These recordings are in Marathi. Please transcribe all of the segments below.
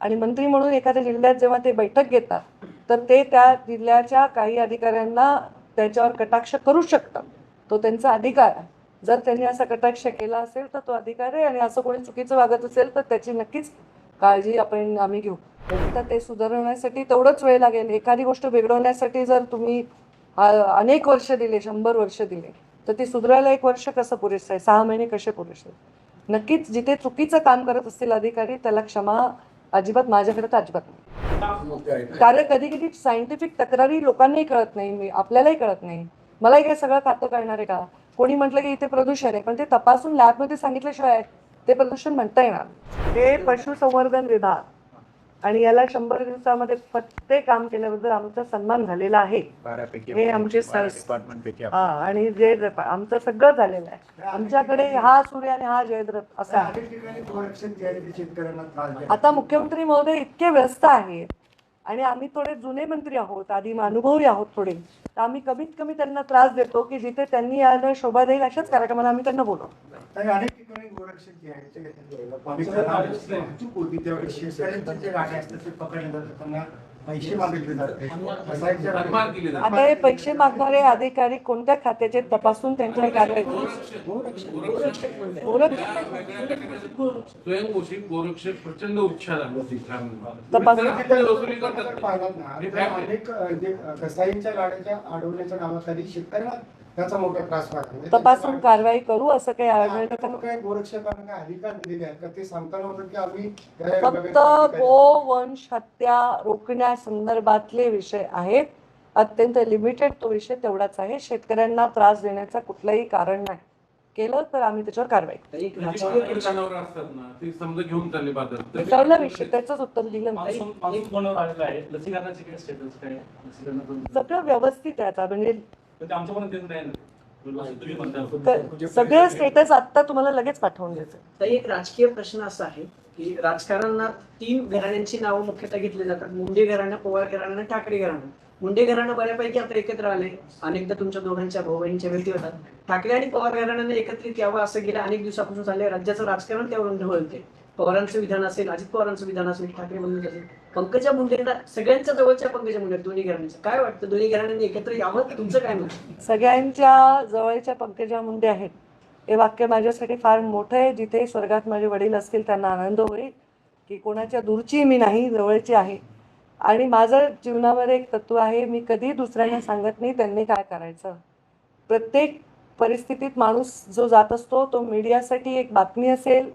आणि मंत्री म्हणून एखाद्या जिल्ह्यात जेव्हा ते बैठक घेतात तर ते त्या जिल्ह्याच्या काही अधिकाऱ्यांना त्याच्यावर कटाक्ष करू शकतात. तो त्यांचा अधिकार आहे. जर त्यांनी असा कटाक्ष केला असेल तर तो अधिकार आहे आणि असं कोणी चुकीचं वागत असेल तर त्याची नक्कीच काळजी आपण आम्ही घेऊ. तर ते सुधारवण्यासाठी तेवढंच वेळ लागेल. एखादी गोष्ट बिघडवण्यासाठी जर तुम्ही अनेक वर्ष दिले शंभर वर्ष दिले तर ती सुधारायला एक वर्ष कसं पुरेसं आहे? सहा महिने कसे पुरेसे नक्कीच जिथे चुकीचं काम करत असतील अधिकारी त्याला क्षमा अजिबात माझ्याकडे तर अजिबात नाही. कारण कधी कधी सायंटिफिक तक्रारी लोकांनाही कळत नाही मी आपल्यालाही कळत नाही. मलाही काय सगळं खातं कळणार आहे का? कोणी म्हटलं की इथे प्रदूषण आहे पण ते तपासून लॅबमध्ये सांगितल्याशिवाय ते प्रदूषण म्हणता येणार ते पशुसंवर्धन विभाग आणि याला शंभर दिवसामध्ये प्रत्येक काम केल्याबद्दल आमचा सन्मान झालेला आहे बारापैकी हे आमचे. हा आणि जे आमचं सगळं झालेलं आहे आमच्याकडे हा सूर्य आणि हा जयद्रथ असा. आता मुख्यमंत्री महोदय इतके व्यस्त आहेत आणि आम्ही थोडे जुने मंत्री आहोत आधी अनुभवी आहोत थोडे. तर आम्ही कमीत कमी त्यांना त्रास देतो की जिथे त्यांनी यानं शोभा देईल अशाच कार्यक्रमाला आम्ही त्यांना बोलवतो. पैसे मागितले जाते. आता हे पैसे मागणारे अधिकारी कोणत्या खात्याचे तपासून त्यांच्यावर कारवाई करू. स्वयंघोषित गोरक्षक प्रचंड उत्साह तपास- वसुली करतात जर पाहिलात ना, तर fact आहे. अनेक अ, जे कसाईंच्या गाड्याच्या अडवण्याच्या नावाखाली शेतकऱ्यांना त्याचा मोठा त्रास वाटतो. तपासून कारवाई करू असं काही आढळलं तर? आपण काय गोरक्षकांना काय अधिकार दिलेले आहेत का? ते सांगताना म्हणतात की आम्ही या फक्त गोवंश हत्या रोखण्यासंदर्भातले विषय आहेत. अत्यंत लिमिटेड तो विषय तेवढाच आहे. शेतकऱ्यांना त्रास देण्याचा कुठलंही कारण नाही. केलं तर आम्ही त्याच्यावर कारवाई विषय त्याचंच उत्तर दिलं सगळं व्यवस्थित आहे आता. म्हणजे पण ते आमच्यापर्यंत येत नाही ना. तुम्ही म्हणता. क- सगळं स्टेटस आता तुम्हाला लगेच पाठवून द्यायचं तर एक राजकीय प्रश्न असा आहे की राजकारणात तीन घराण्यांची नावं मुख्यतः घेतली जातात. मुंडे घराणं पवार घराणं आणि ठाकरे घराणं. मुंडे घराणं बऱ्यापैकी आता एकत्र आले. अनेकदा तुमच्या दोघांच्या भाऊ बहिणीच्या भेटी होतात. ठाकरे आणि पवार घराण्याने एकत्रित यावं असं गेल्या अनेक दिवसापासून चाललंय राज्याचं राजकारण त्यावरून ढवळते पवारांचं विधान असेल अजित पवारांचं विधान असेल ठाकरे बंधू असेल पंकजा मुंडेंना सगळ्यांच्या जवळच्या पंकजा मुंडे दोन्ही घराण्याचं काय वाटतं? दोन्ही घराण्यांनी एकत्र यावं तुमचं काय म्हणतं सगळ्यांच्या जवळच्या पंकजा मुंडे आहेत. हे वाक्य माझ्यासाठी फार मोठं आहे. जिथे स्वर्गात माझे वडील असतील त्यांना आनंद होईल की कोणाच्या दूरची मी नाही जवळची आहे. आणि माझं जीवनावर एक तत्व आहे मी कधी दुसऱ्यांना सांगत नाही त्यांनी काय करायचं? प्रत्येक परिस्थितीत माणूस जो जात असतो तो मीडियासाठी एक बातमी असेल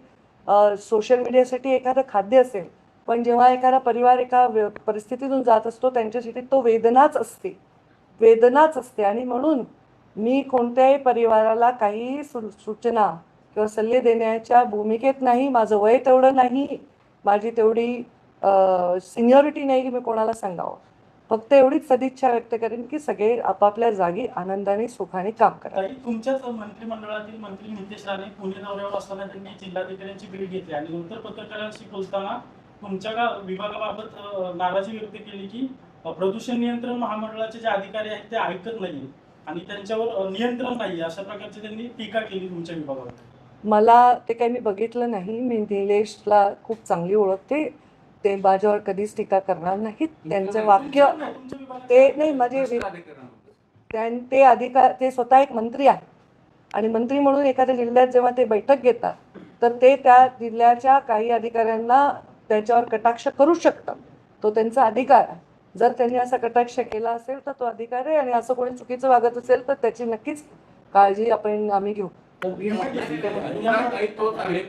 सोशल मीडियासाठी एखादं खाद्य असेल पण जेव्हा एखादा परिवार एका व्य- परिस्थितीतून जात असतो त्यांच्यासाठी तो वेदनाच असते. वेदनाच असते. आणि म्हणून मी कोणत्याही परिवाराला काही सु सूचना किंवा सल्ले देण्याच्या भूमिकेत नाही माझं वय तेवढं नाही माझी तेवढी सिनियॉरिटी नाही की मी कोणाला सांगावं. फक्त एवढीच सदिच्छा व्यक्त करेन की सगळे आपापल्या जागी आनंदाने सुखाने काम करा. ताई, तुमच्याच मंत्रिमंडळातील मंत्री नितेश राणे पुणे दौऱ्यावर असताना त्यांनी जिल्हाधिकाऱ्यांची भेट घेतली आणि नंतर पत्रकारांशी बोलताना तुमच्या विभागाबाबत नाराजी व्यक्त केली की प्रदूषण नियंत्रण महामंडळाचे जे अधिकारी आहेत ते ऐकत नाहीये आणि त्यांच्यावर नियंत्रण नाही अशा प्रकारची त्यांनी टीका केली तुमच्या विभागावर. मला ते काही मी बघितलं नाही. मी निलेशला खूप चांगली ओळखते. ते माझ्यावर कधीच टीका करणार नाहीत. त्यांचं वाक्य ते नाही माझे त्यां ते अधिकार ते स्वतः एक मंत्री आहे आणि मंत्री म्हणून एखाद्या जिल्ह्यात जेव्हा ते बैठक घेतात तर ते त्या जिल्ह्याच्या काही अधिकाऱ्यांना त्याच्यावर कटाक्ष करू शकतात. तो त्यांचा अधिकार आहे. जर त्यांनी असा कटाक्ष केला असेल तर तो अधिकार आहे. आणि असं कोणी चुकीचं वागत असेल तर त्याची नक्कीच काळजी आपण आम्ही घेऊ.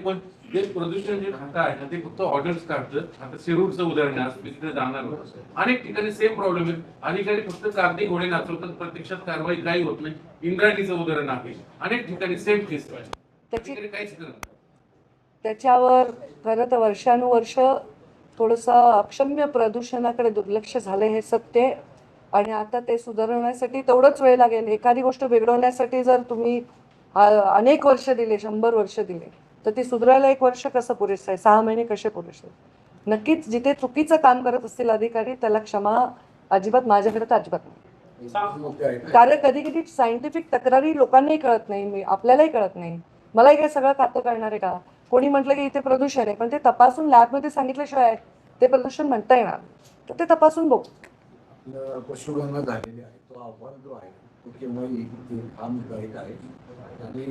पण जे प्रदूषण जे खातं आहे ना ते फक्त ऑर्डर्स काढतं आता शिरूरचं उदाहरण आहे मी तिथे जाणार होतो. अनेक ठिकाणी सेम प्रॉब्लेम आहे. अधिकारी फक्त कागदी घोडे नाचवतात प्रत्यक्षात कारवाई काही होत नाही. इंद्रायणीचं उदाहरण आहे. अनेक ठिकाणी सेम केस अधिकारी काहीच करत. त्याच्यावर खरं तर वर्षानुवर्ष थोडंसं अक्षम्य प्रदूषणाकडे दुर्लक्ष झालं हे सत्य आहे. आणि आता ते सुधारवण्यासाठी तेवढंच वेळ लागेल. एखादी गोष्ट बिघडवण्यासाठी जर तुम्ही अनेक वर्ष दिले शंभर वर्ष दिले तर ती सुधारायला एक वर्ष कसं पुरेसं आहे? सहा महिने कसे पुरेसे नक्कीच जिथे चुकीचं काम करत असतील अधिकारी त्याला क्षमा अजिबात माझ्याकडे तर अजिबात नाही. कारण कधी कधी सायंटिफिक तक्रारी लोकांनाही कळत नाही मी आपल्यालाही कळत नाही. मलाही काय सगळं खातं कळणार आहे का? कोणी म्हटलं की इथे प्रदूषण आहे पण ते तपासून लॅबमध्ये सांगितल्याशिवाय ते प्रदूषण म्हणता येणार. तर ते तपासून बघू. आपलं पशुगणना झालेली आहे आहे हा मुद्दा एक आहे. आणि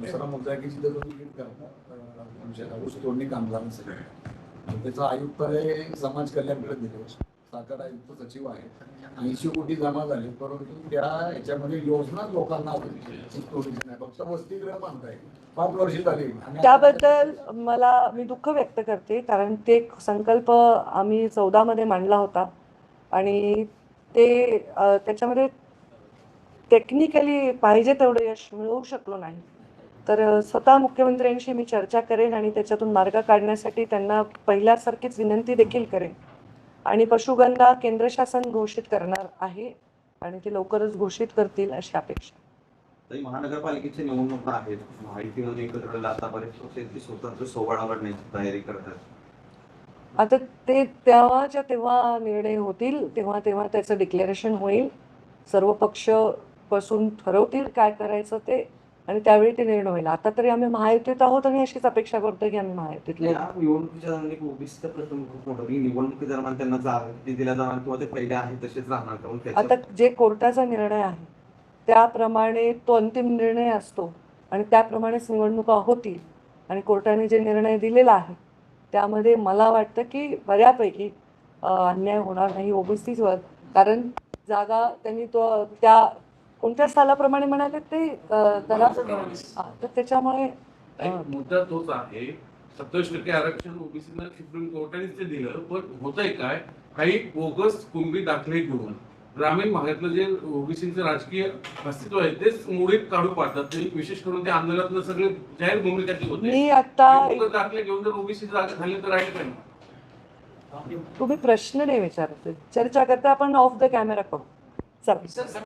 दुसरा मुद्दा आहे की जिथं तुम्ही लीड करता अं, ऊस तोडणी कामगारांसाठी आणि त्याचा आयुक्त हे समाज कल्याणकडे दिले. साखर आयुक्त सचिव आहे ऐंशी कोटी जमा झाले परंतु त्या याच्यामध्ये योजना लोकांना नाही. फक्त वसतिगृह बांधताय पाच वर्ष झाली. त्याबद्दल मला मी दुःख व्यक्त करते कारण ते संकल्प आम्ही चौदामध्ये मांडला होता. आणि ते त्याच्यामध्ये टेक्निकली पाहिजे तेवढं यश मिळवू शकलो नाही. तर स्वतः मुख्यमंत्र्यांशी मी चर्चा करेन आणि त्याच्यातून मार्ग काढण्यासाठी त्यांना पहिल्यासारखीच विनंती देखील करेन. आणि पशुगंधा केंद्र शासन घोषित करणार आहे आणि ते लवकरच घोषित करतील अशी अपेक्षा. तरी महानगरपालिकेच्या निवडणुका आहेत माहितीमध्ये एकत्र आतापर्यंत स्वतंत्र सोहळा लढण्याची तयारी करतात. आता ते तेव्हाच्या तेव्हा निर्णय होतील तेव्हा तेव्हा त्याचं डिक्लेरेशन होईल. सर्व पक्ष बसून ठरवतील काय करायचं ते आणि त्यावेळी ते निर्णय होईल. आता तरी आम्ही महायुतीत आहोत आणि अशीच अपेक्षा करतो की आम्ही महायुतीतले आता जे कोर्टाचा निर्णय आहे त्याप्रमाणे तो अंतिम निर्णय असतो आणि त्याप्रमाणेच निवडणुका होतील. आणि कोर्टाने जे निर्णय दिलेला आहे त्यामध्ये मला वाटतं की बऱ्यापैकी अन्याय होणार नाही ओबीसीवर कारण जागा त्यांनी तो त्या कोणत्या सालाप्रमाणे म्हणाले ते? तर त्याच्यामुळे मुद्दा तोच आहे. सत्तावीस टक्के आरक्षण ओबीसीला सुप्रीम कोर्टानेच ते दिलं पण होतंय काय? काही बोगस कुणबी दाखले घेऊन ग्रामीण भागातलं जे ओबीसीचं राजकीय अस्तित्व आहे तेच मुळीत काढून पाडतात. विशेष करून ते आंदोलनातलं सगळे जाहीर भूमिकाची होते मी आता दाखले घेऊन जर ओबीसी झाले तर राहील काय तुम्ही प्रश्न नाही विचारत. चर्चा करता आपण ऑफ द कॅमेरा करू चला.